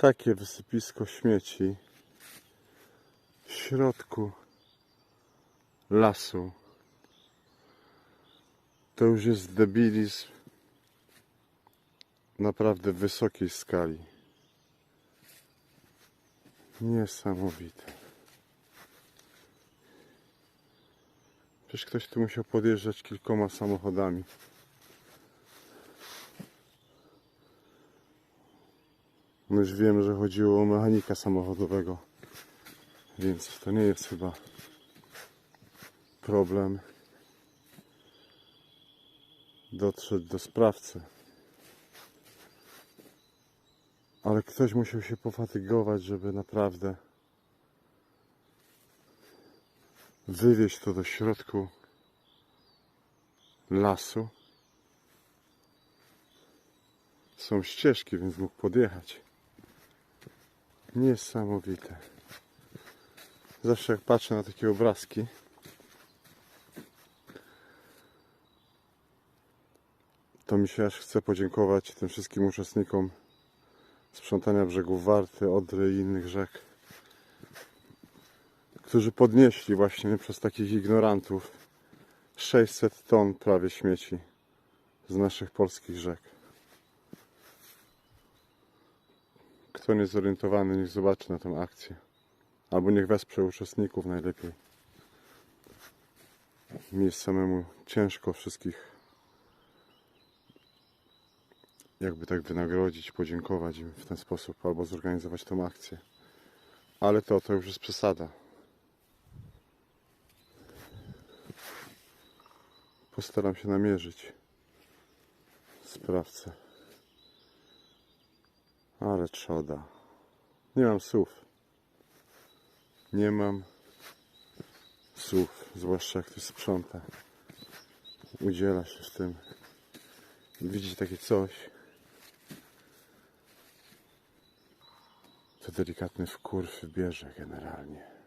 takie wysypisko śmieci w środku lasu. To już jest debilizm naprawdę wysokiej skali. Niesamowite. Przecież ktoś tu musiał podjeżdżać kilkoma samochodami. Już wiem, że chodziło o mechanika samochodowego, więc to nie jest chyba problem dotrzeć do sprawcy. Ale ktoś musiał się pofatygować, żeby naprawdę wywieźć to do środku lasu. Są ścieżki, więc mógł podjechać. Niesamowite. Zawsze jak patrzę na takie obrazki, to mi się aż chce podziękować tym wszystkim uczestnikom sprzątania brzegów Warty, Odry i innych rzek, którzy podnieśli właśnie przez takich ignorantów 600 ton prawie śmieci z naszych polskich rzek. Kto nie zorientowany, niech zobaczy na tę akcję. Albo niech wesprze uczestników najlepiej. Mi jest samemu ciężko wszystkich jakby tak wynagrodzić, podziękować im w ten sposób, albo zorganizować tą akcję. Ale to, to już jest przesada. Postaram się namierzyć sprawcę. Ale trzoda. Nie mam słów. Nie mam słów, zwłaszcza jak ktoś sprząta. Udziela się w tym. Widzi takie coś. To delikatny wkurw bierze generalnie.